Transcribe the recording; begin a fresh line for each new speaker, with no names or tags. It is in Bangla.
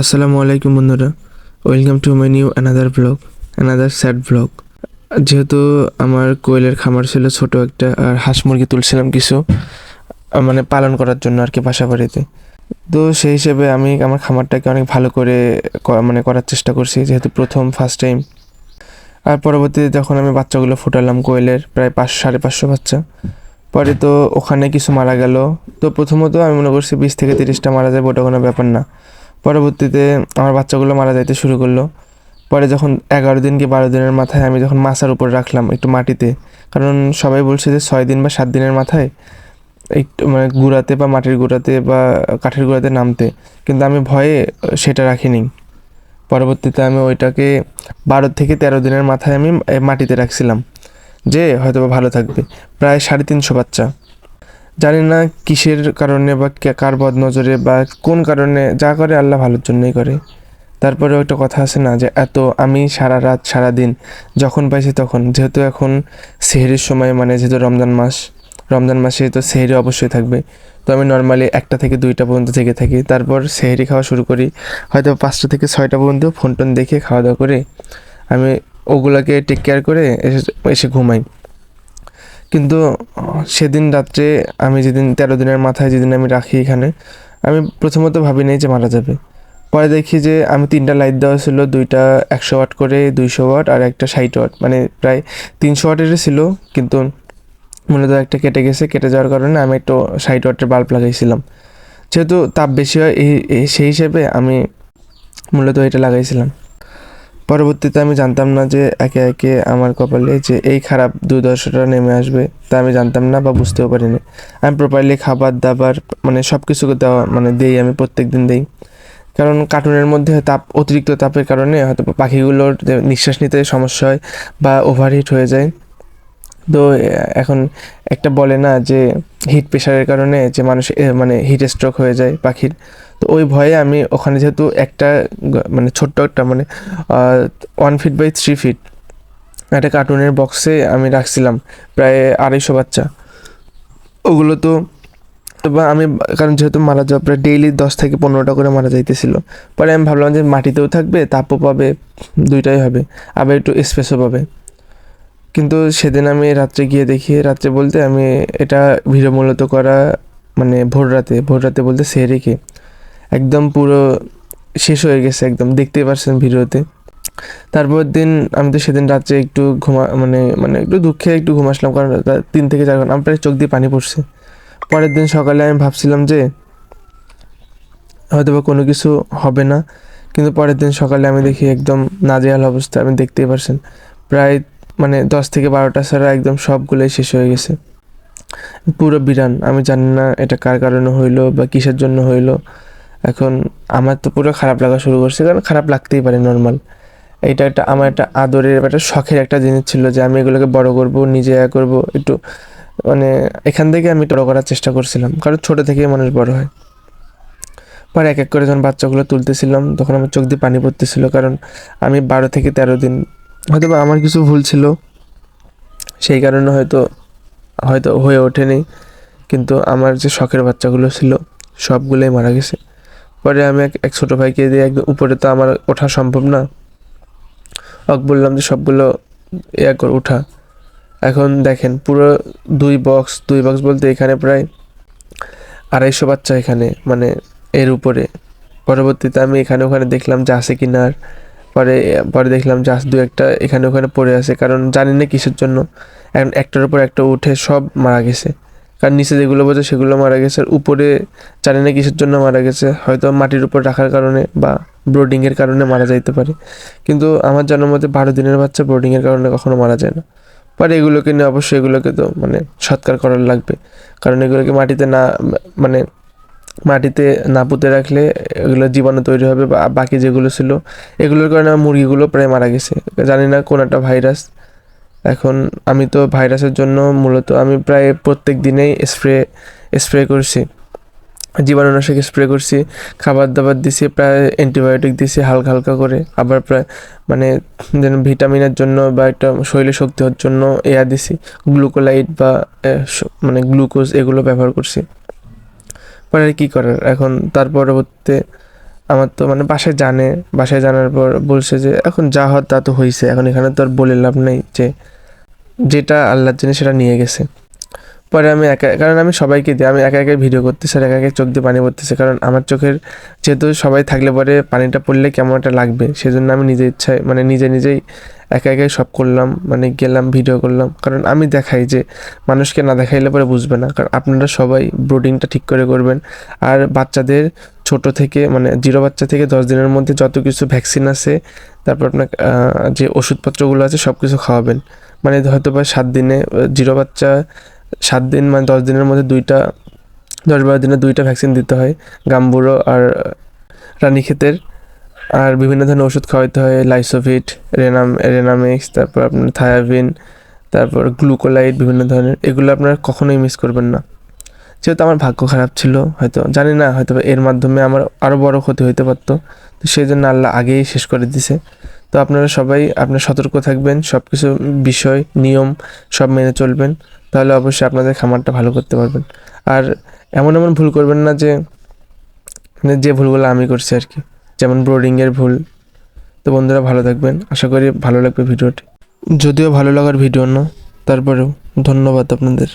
আসসালামু আলাইকুম বন্ধুরা। Welcome to my new another blog another sad blog যেহেতু আমার কোয়েলের খামার ছিল ছোট একটা আর হাঁস মুরগি তুলছিলাম কিছু মানে পালন করার জন্য আর কি বাসা বাড়িতে। তো সেই হিসেবে আমি আমার খামারটাকে অনেক ভালো করে মানে করার চেষ্টা করছি, যেহেতু প্রথম ফার্স্ট টাইম আর পরবর্তীতে যখন আমি বাচ্চাগুলো ফুটালাম কোয়েলের, প্রায় পাঁচশো সাড়ে পাঁচশো বাচ্চা, পরে তো ওখানে কিছু মারা গেল। তো প্রথমত আমি মনে করছি বিশ থেকে তিরিশটা মারা যাবে, ওটা কোনো ব্যাপার না। পরবর্তীতে আমার বাচ্চাগুলো মারা যাইতে শুরু করল। পরে যখন এগারো দিন কি বারো দিনের মাথায় আমি যখন মাছার উপর রাখলাম একটু মাটিতে, কারণ সবাই বলছে যে ছয় দিন বা সাত দিনের মাথায় একটু মানে গুঁড়াতে বা মাটির গুঁড়াতে বা কাঠের গুঁড়াতে নামতে। কিন্তু আমি ভয়ে সেটা রাখিনি। পরবর্তীতে আমি ওইটাকে বারো থেকে তেরো দিনের মাথায় আমি মাটিতে রাখছিলাম। যে হয়তো ভালো থাকবে। প্রায় সাড়ে তিনশো বাচ্চা। জানি না কিসের কারণে বা কার বদ নজরে বা কোন কারণে, যা করে আল্লাহ ভালোর জন্যই করে। তারপরে একটা কথা আছে না যে, এত আমি সারা রাত, সারা দিন যখন পাইছি তখন। যেহেতু এখন সেহরির সময় মানে যেহেতু রমজান মাস, রমজান মাসে তো সেহরি অবশ্যই থাকবে। তো আমি নর্মালি একটা থেকে দুইটা পর্যন্ত থেকে থাকি। তারপর সেহেরি খাওয়া শুরু করি। হয়তো পাঁচটা থেকে ছয়টা পর্যন্ত ফোন টোন দেখে খাওয়া দাওয়া করে। আমি ওগুলোকে টেক কেয়ার করে এসে এসে ঘুমাই। কিন্তু সেদিন রাত্রে আমি যেদিন, তেরো দিনের মাথায় যেদিন আমি রাখি এখানে, আমি প্রথমত ভাবি নাই যে মারা যাবে। পরে দেখি যে আমি তিনটা লাইট দেওয়া ছিল, দুইটা একশো ওয়াট করে দুইশো ওয়াট আর একটা ষাট ওয়াট মানে প্রায় তিনশো ওয়াটেরই ছিল, কিন্তু মূলত একটা কেটে গেছে। কেটে যাওয়ার কারণে আমি একটু ষাট ওয়াটের বাল্ব লাগাইছিলাম। যেহেতু তাপ বেশি হয় এই সেই হিসেবে আমি মূলত এটা লাগাইছিলাম। পরবর্তীতে আমি জানতাম না যে একে একে আমার কপালে যে এই খারাপ দুর্দশাটা নেমে আসবে তা আমি জানতাম না বা বুঝতেও পারিনি। আমি প্রপারলি খাবার, দাবার মানে সব কিছু দেওয়া মানে দেই, আমি প্রত্যেক দিন দেই। কারণ কার্টুনের মধ্যে তাপ, অতিরিক্ত তাপের কারণে হয়তো পাখিগুলোর নিঃশ্বাস নিতে সমস্যা হয় বা ওভারহিট হয়ে যায়। তো এখন একটা বলে না যে হিট প্রেশারের কারণে যে মানুষ মানে হিট স্ট্রোক হয়ে যায় পাখির। তো ওই ভয়ে আমি ওখানে যেহেতু একটা মানে ছোট্ট একটা মানে one feet by three feet একটা কার্টুনের বক্সে আমি রাখছিলাম প্রায় আড়াইশো বাচ্চা। ওগুলো তো বা আমি, কারণ যেহেতু মারা যাওয়া প্রায় ডেইলি দশ থেকে পনেরোটা করে মারা যাইতেছিল। পরে আমি ভাবলাম যে মাটিতেও থাকবে, তাপও পাবে, দুইটাই হবে, আবার একটু স্পেসও পাবে। কিন্তু সেদিন আমি রাত্রে গিয়ে দেখি, রাত্রে বলতে আমি এটা ভিডিও মূলত করা মানে ভোর রাতে ভোর রাতে বলতে সেহরিকে একদম পুরো শেষ হয়ে গেছে, একদম দেখতেই পারছেন ভিডিওতে। তারপর দিন আমি তো সেদিন রাত্রে একটু ঘুমা মানে মানে একটু দুঃখে একটু ঘুমাসলাম কারণ তিন থেকে চার ঘণ্টা, আমার প্রায় চোখ দিয়ে পানি পড়ছে। পরের দিন সকালে আমি ভাবছিলাম যে হয়তো বা কোনো কিছু হবে না, কিন্তু পরের দিন সকালে আমি দেখি একদম নাজেহাল অবস্থা, আপনি দেখতেই পারছেন। প্রায় মানে দশ থেকে বারোটা ছাড়া একদম সবগুলোই শেষ হয়ে গেছে। পুরো বিরান, আমি জানি না এটা কার কারণে হইল বা কিসের জন্য হইল। এখন আমার তো পুরো খারাপ লাগা শুরু করছে, কারণ খারাপ লাগতেই পারে নর্মাল এটা একটা, আমার একটা আদরের একটা শখের একটা জিনিস ছিল যে আমি এগুলোকে বড় করব, নিজে করব, একটু মানে এখান থেকে আমি বড় করার চেষ্টা করছিলাম, কারণ ছোট থেকেই মানুষ বড় হয়। পরে এক এক করে যখন বাচ্চাগুলো তুলতেছিলাম, তখন আমার চোখ দিয়ে পানি পড়তেছিল, কারণ আমি বারো থেকে তেরো দিন হয়তো বা আমার কিছু ভুল ছিল। সেই কারণে হয়তো হয়তো হয়ে ওঠেনি। কিন্তু আমার যে শখের বাচ্চাগুলো ছিল, সবগুলোই মারা গেছে। পরে আমি এক এক ছোটো ভাইকে দিয়ে একদম উপরে তো আমার ওঠা সম্ভব না। ওকে বললাম যে সবগুলো ইয়া কর ওঠা এখন দেখেন, পুরো দুই বক্স দুই বক্স বলতে এখানে প্রায় আড়াইশো বাচ্চা এখানে মানে এর উপরে। পরবর্তীতে আমি এখানে, ওখানে দেখলাম যে আছে কি না আর পরে পরে দেখলাম আস- দু একটা এখানে ওখানে পড়ে আছে, কারণ জানি না কিসের জন্য। এখন একটার উপর একটা উঠে সব মারা গেছে। কারণ নিচে যেগুলো বোঝে সেগুলো মারা গেছে, আর উপরে জানি না কিসের জন্য মারা গেছে। হয়তো মাটির উপর রাখার কারণে বা ব্রোডিংয়ের কারণে মারা যাইতে পারে। কিন্তু আমার জানার মতে বারো দিনের বাচ্চা ব্রোডিংয়ের কারণে কখনো মারা যায় না। পরে এগুলোকে নিয়ে অবশ্যই এগুলোকে তো মানে সৎকার করার লাগবে। কারণ এগুলোকে মাটিতে না মানে মাটিতে না পুঁতে রাখলে এগুলো জীবাণু তৈরি হবে বা বাকি যেগুলো ছিল, এগুলোর কারণে আমার মুরগিগুলো প্রায় মারা গেছে। জানি না কোন একটা ভাইরাস। এখন আমি তো ভাইরাসের জন্য মূলত আমি প্রায় প্রত্যেক দিনেই স্প্রে স্প্রে করছি। জীবাণুনাশক স্প্রে করছি, খাবার দাবার দিছি, প্রায় অ্যান্টিবায়োটিক দিছি হালকা হালকা করে। আবার প্রায় মানে যেন ভিটামিনের জন্য বা একটা শরীরে শক্তি হওয়ার জন্য এয়া দিছি। গ্লুকোলাইট বা মানে গ্লুকোজ এগুলো ব্যবহার করছি। পরে আর কি করার এখন তার পরবর্তীতে আমার তো মানে বাসায় জানে, বাসায় জানার পর বলছে যে, এখন যা হওয়ার তা তো হয়েছে এখন এখানে তো আর বলে লাভ নেই যে, যেটা আল্লাহর জন্য সেটা নিয়ে গেছে। পরে আমি একা, কারণ আমি সবাইকে দিই আমি একা একা ভিডিও করতেছি আর একা একা চোখ দিয়ে পানি পড়তেছে। কারণ আমার চোখের যেহেতু সবাই থাকলে পরে পানিটা পড়লে কেমন একটা লাগবে। সেজন্য আমি নিজের ইচ্ছায় মানে নিজে নিজেই একা একাই সব করলাম মানে গেলাম ভিডিও করলাম। কারণ আমি দেখাই যে মানুষকে না দেখাইলে পরে বুঝবে না। কারণ আপনারা সবাই ব্রোডিংটা ঠিক করে করবেন। আর বাচ্চাদের ছোট থেকে মানে জিরো বাচ্চা থেকে দশ দিনের মধ্যে যত কিছু ভ্যাকসিন আছে, তারপর আপনার যে ওষুধপত্রগুলো আছে সব কিছু খাওয়াবেন। মানে হয়তো বা সাত দিনে জিরো বাচ্চা সাত দিন মানে দশ দিনের মধ্যে দুইটা, দশ বারো দিনে দুইটা ভ্যাকসিন দিতে হয়। গাম্বুরো আর রানীক্ষেতের। আর বিভিন্ন ধরনের ওষুধ খাওয়াইতে হয় লাইসোভিট রেনাম রেনামিক্স তারপর আপনার থায়াবিন তারপর গ্লুকোলাইট বিভিন্ন ধরনের। এগুলো আপনারা কখনোই মিস করবেন না। যেহেতু আমার ভাগ্য খারাপ ছিল, হয়তো, জানি না, হয়তো এর মাধ্যমে আমার আরও বড় ক্ষতি হইতে পারতো। তো সেই জন্য আল্লাহ আগেই শেষ করে দিছে। তো আপনারা সবাই, আপনার সতর্ক থাকবেন সব কিছু বিষয়, নিয়ম, সব মেনে চলবেন। তাহলে অবশ্যই আপনাদের খামারটা ভালো করতে পারবেন। আর এমন এমন ভুল করবেন না যে যে ভুলগুলো আমি করছি আর কি। যেমন ব্রোডিংয়ের ভুল। তো বন্ধুরা ভালো থাকবেন। আশা করি ভালো লাগবে ভিডিওটি। যদিও ভালো লাগার ভিডিও না, তারপরেও ধন্যবাদ আপনাদের।